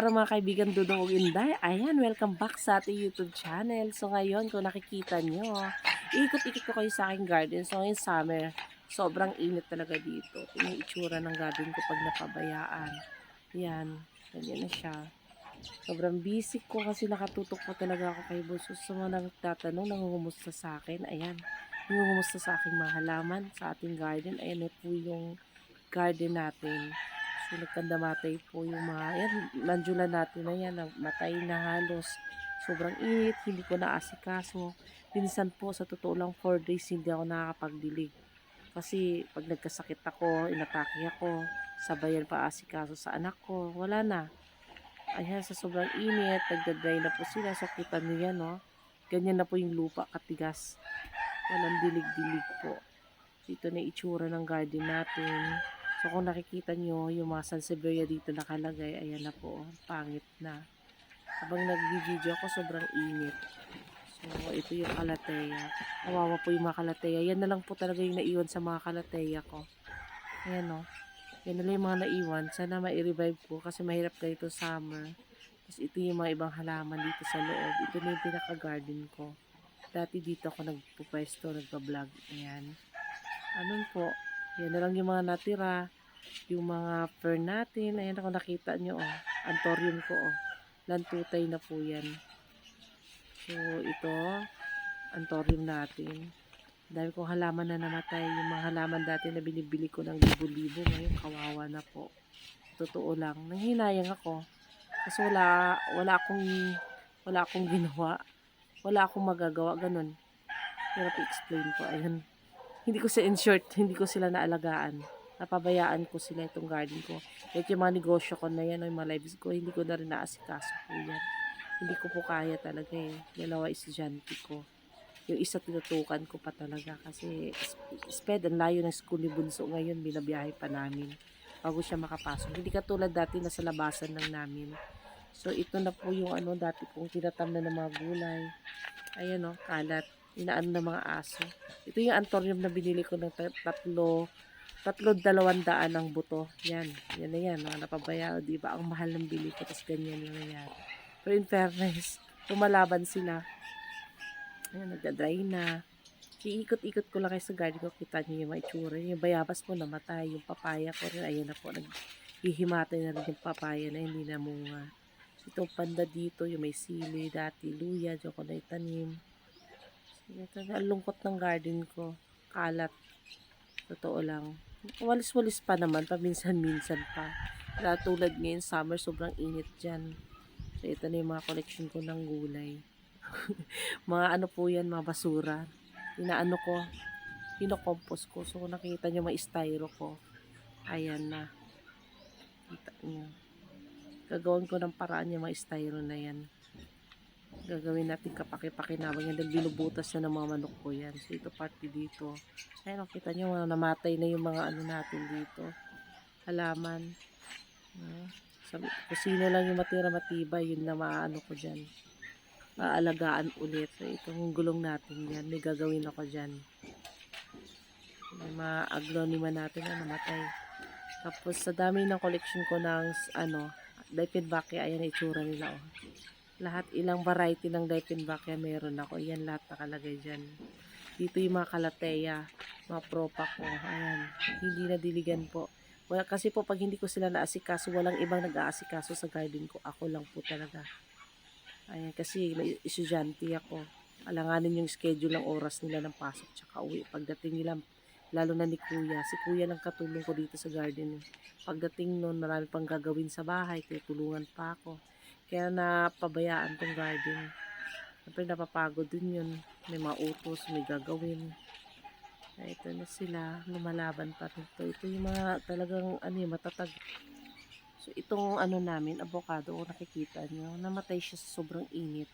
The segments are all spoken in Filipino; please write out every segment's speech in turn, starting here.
Araw mga kaibigan Dudong ug Inday. Ayan, welcome back sa ating YouTube channel. So ngayon, kung nakikita nyo, ikot-ikot ko kayo sa aking garden. So ngayon summer, sobrang init talaga dito. Ito yung itsura ng garden ko pag napabayaan. Yan, ganyan na siya. Sobrang busy ko kasi nakatutok po talaga ako kay Boss. So mga nagtatanong, nangungumusta sa akin. Ayan, nangungumusta sa aking mga halaman sa ating garden. Ayan na po yung garden natin. Nagkandamatay po yung mga, yan, mandula natin na yan, matay na halos. Sobrang init, hindi ko naasikaso. Minsan po, sa totoo lang, 4 days hindi ako nakakapagdilig. Kasi pag nagkasakit ako, inatake ako, sabayan pa asikaso sa anak ko, wala na. Ayan, sa sobrang init, nagdadry na po sila. So, kita niyo yan, no? Ganyan na po yung lupa, katigas. Walang dilig-dilig po. Ito na itsura ng garden natin. So kung nakikita nyo, yung mga sansevieria dito nakalagay, ayan na po, pangit na. Habang nag-video ako, sobrang init. So ito yung kalateya. Kawawa po yung mga kalateya. Yan na lang po talaga yung naiwan sa mga kalateya ko. Ayan o. Yan na lang yung mga naiwan. Sana ma-revive ko kasi mahirap ganito summer. Tapos ito yung mga ibang halaman dito sa loob. Ito na yung pinaka-garden ko. Dati dito ako nagpupwesto, nagpa-vlog. Ayan. Anong po? Yan na lang yung mga natira. Yung mga fern natin. Ayan ako nakita nyo, oh. Antorium ko, oh. Lantutay na po yan. So, ito, antorium natin. Dahil kong halaman na namatay. Yung mga halaman dati na binibili ko ng libo-libo. Ngayon, kawawa na po. Totoo lang. Nanghinayang ako. Kasi wala, wala akong, wala akong ginawa. Wala akong magagawa. Ganun. Hirap i-explain po. Ayan hindi ko sa in short, hindi ko sila naalagaan. Napabayaan ko sila itong garden ko. Like yung mga negosyo ko na yan, o yung mga lives ko, hindi ko na rin naasikaso po yan. Hindi ko po kaya talaga eh. Dalawa estudyante ko. Yung isa tinutukan ko pa talaga kasi sped, ang layo ng school ni Bunso ngayon, binabiyahe pa namin bago siya makapasok. Hindi katulad dati na sa labasan lang namin. So ito na po yung ano dati pong tinatamnan ng mga gulay. Ayan o, kalat inaan ng mga aso. Ito yung antorium na binili ko ng tatlo, tatlo dalawang daan ang buto. Yan, yan na yan. Mga napabaya, di ba? Ang mahal ng bili ko, tapos ganyan lang yan. Pero in fairness, tumalaban sila. Ayan, nagda-dry na. Iikot-ikot ko lang kayo sa garden ko. Kita niyo yung mga itsura. Yung bayabas ko namatay. Yung papaya ko rin. Ayan na po. Naghihimatay na rin yung papaya na hindi na munga. Itong panda dito, yung may sili dati, luya, diyan ko na itanim. Ang lungkot ng garden ko. Kalat. Totoo lang. Walis-walis pa naman, paminsan-minsan pa. Kaya tulad ngayon, summer, sobrang init dyan. So, ito na yung mga collection ko ng gulay. mga ano po yan, mga basura. Inaano ko, pinocompose ko. So, nakita nyo, may styro ko. Ayan na. Kita nyo. Gagawin ko ng paraan yung mga styro na yan gagawin natin kapaki-pakinabang yan dahil binubutas na ng mga manok ko yan. So ito party dito. Ayun kita nyo mga namatay na yung mga ano natin dito. Halaman. Uh, sabi, kung lang yung matira matibay yun na maano ko dyan. Maalagaan ulit. So itong gulong natin yan may gagawin ako dyan. May mga aglonima natin na namatay. Tapos sa dami ng collection ko ng ano Dipinbackia ayan itsura nila oh lahat ilang variety ng Dipenbackia meron ako. Yan lahat nakalagay dyan. Dito yung mga kalateya, mga propa ko. Ayan, hindi na diligan po. Well, kasi po pag hindi ko sila naasikaso, walang ibang nag-aasikaso sa garden ko. Ako lang po talaga. Ayan, kasi may estudyante ako. Alanganin yung schedule ng oras nila ng pasok tsaka uwi. Pagdating nila, lalo na ni kuya. Si kuya lang katulong ko dito sa garden. Pagdating noon, marami pang gagawin sa bahay. Kaya tulungan pa ako. Kaya napabayaan tong garden. Siyempre napapagod din yun. May mautos, may gagawin. Kaya ito na sila. Lumalaban pa rin ito. Ito yung mga talagang ano yung matatag. So itong ano namin, avocado, kung nakikita nyo, namatay siya sa sobrang init.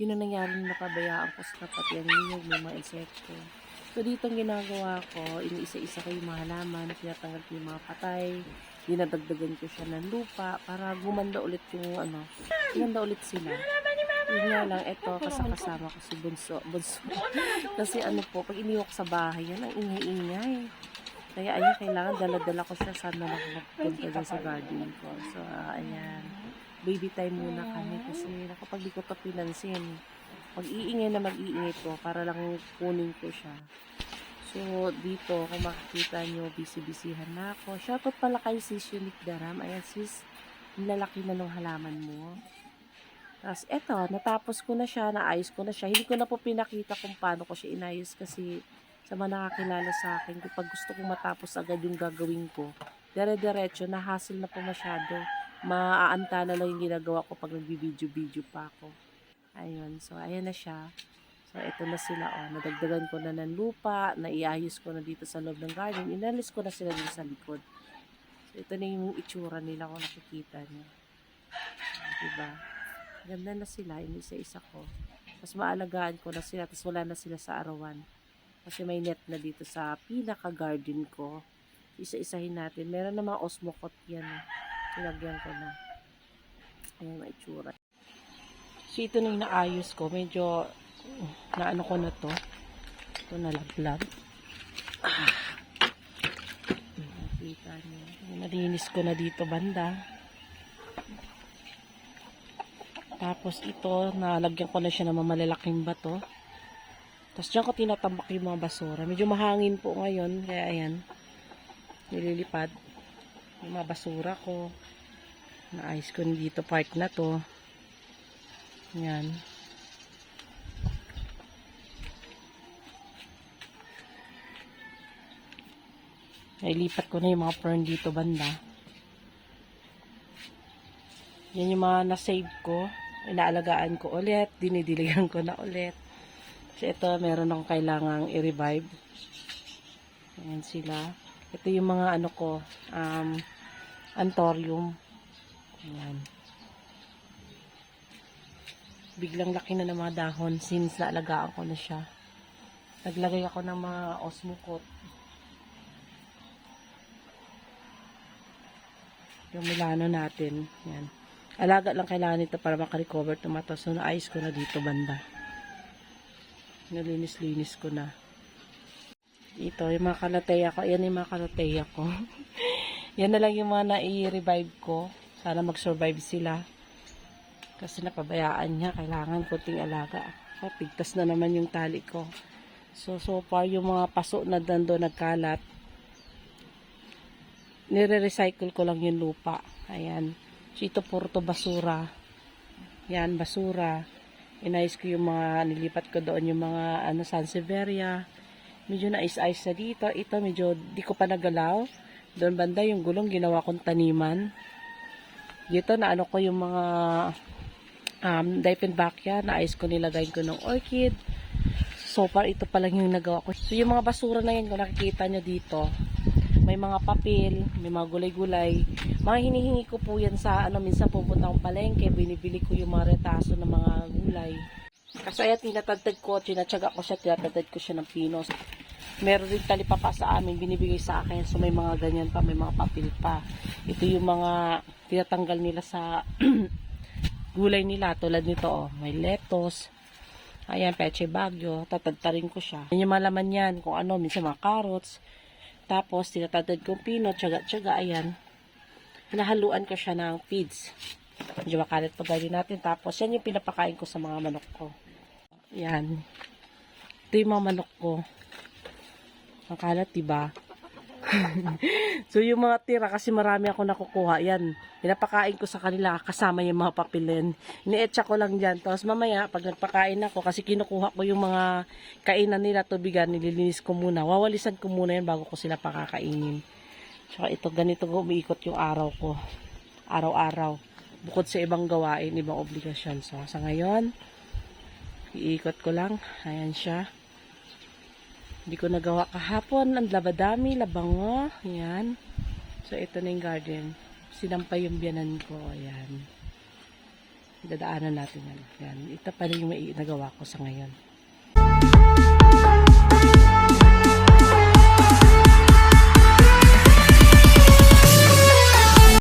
Yun ang nangyari na napabayaan ko sa tapat yan niyog, may mga insekto. So dito ang ginagawa ko, iniisa-isa ko yung mga halaman, tinatanggal ko yung mga patay, dinadagdagan ko siya ng lupa para gumanda ulit yung ano, gumanda ulit sila. Yun nga lang, ito, kasama ko si Bunso. Bunso. Kasi ano po, pag iniwak sa bahay, yan ang ingay-ingay. Kaya ayan, kailangan dala-dala ko siya sana lang magpunta dun sa garden ko. So, uh, ayan. baby time muna kami kasi nakapag di ko to pinansin. Mag-iingay na mag-iingay to para lang kunin ko siya. So, dito, kung makikita nyo, busy-busyhan na ako. Shoutout pala kay sis Unique Daram. Ayan sis, lalaki na ng halaman mo. Tapos, eto, natapos ko na siya, naayos ko na siya. Hindi ko na po pinakita kung paano ko siya inayos kasi sa mga nakakilala sa akin, kapag gusto kong matapos agad yung gagawin ko, dire-diretso, na-hassle na po masyado. Maaanta na lang yung ginagawa ko pag nagbibideo-video pa ako. Ayun, so ayan na siya. So, ito na sila, oh. Nadagdagan ko na ng lupa, naiayos ko na dito sa loob ng garden. Inalis ko na sila dito sa likod. So, ito na yung itsura nila kung nakikita niyo. Diba? Ganda na sila, inisa-isa ko. Tapos maalagaan ko na sila, tapos wala na sila sa arawan. Kasi may net na dito sa pinaka-garden ko. Isa-isahin natin. Meron na mga osmocot yan. eh. Sinagyan ko na. Ayan, may itsura. So, ito na yung naayos ko. Medyo, uh, naano ko na to. Ito nalaglag. Ah. Nakita. Nalinis ko na dito banda. Tapos ito, nalagyan ko na siya ng malalaking bato. Tapos dyan ko tinatambak yung mga basura. Medyo mahangin po ngayon, kaya ayan, nililipad yung mga basura ko. Naayos ko na dito part na to. Yan. Nailipat ko na yung mga fern dito banda. Yan yung mga na-save ko. Inaalagaan ko ulit. Dinidiligan ko na ulit. Kasi ito, meron akong kailangang i-revive. Ayan sila. Ito yung mga ano ko, um, anthurium. Ayan. Biglang laki na ng mga dahon since naalagaan ko na siya. Naglagay ako ng mga osmocot. Yung Milano natin. Yan. Alaga lang kailangan nito para makarecover tomato. So, naayos ko na dito banda. Nalinis-linis ko na. Ito, yung mga kalateya ko. Yan yung mga kalateya ko. Yan na lang yung mga nai-revive ko. Sana mag-survive sila. Kasi napabayaan niya. Kailangan kunting alaga. Ah, Pigtas na naman yung tali ko. So, so far, yung mga paso na dando nagkalat, nire-recycle ko lang yung lupa. Ayan. So, ito puro to basura. Yan, basura. Inayos ko yung mga, nilipat ko doon yung mga, ano, Sansevieria. Medyo na-ice-ice na dito. Ito, medyo, di ko pa nagalaw. Doon banda, yung gulong, ginawa kong taniman. Dito, na ano ko yung mga, um, Dipenbachia, na-ice ko nilagay ko ng orchid. So far, ito pa lang yung nagawa ko. So, yung mga basura na yan, kung nakikita nyo dito, may mga papel, may mga gulay-gulay. Mga hinihingi ko po yan sa, ano, minsan pupunta akong palengke, binibili ko yung mga retaso ng mga gulay. Kasi ayan, tinatagtag ko, tinatsaga ko siya, tinatagtag ko siya ng pinos. Meron din talipapa sa amin, binibigay sa akin. So, may mga ganyan pa, may mga papel pa. Ito yung mga tinatanggal nila sa gulay nila. Tulad nito, oh, may lettuce, Ayan, peche bagyo. Tatadtarin ko siya. Yan yung malaman yan. Kung ano, minsan mga carrots. Tapos, tinatadtad kong pino. Tsaga-tsaga, ayan. Hinahaluan ko siya ng feeds. Medyo makalat pa gawin natin. Tapos, yan yung pinapakain ko sa mga manok ko. Yan. Ito yung mga manok ko. Ang kalat, diba? so, yung mga tira, kasi marami ako nakukuha, yan. Pinapakain ko sa kanila, kasama yung mga papilin. Inietsa ko lang dyan. Tapos mamaya, pag nagpakain ako, kasi kinukuha ko yung mga kainan nila, tubigan, nililinis ko muna. Wawalisan ko muna yan bago ko sila pakakainin. Tsaka ito, ganito umiikot yung araw ko. Araw-araw. Bukod sa ibang gawain, ibang obligasyon. So, sa ngayon, iikot ko lang. Ayan siya. Hindi ko nagawa kahapon. Ang labadami, labango. Ayan. So, ito na yung garden. Sinampay yung biyanan ko. Ayan. Dadaanan natin yan. Ayan. Ito pa rin yung nagawa ko sa ngayon.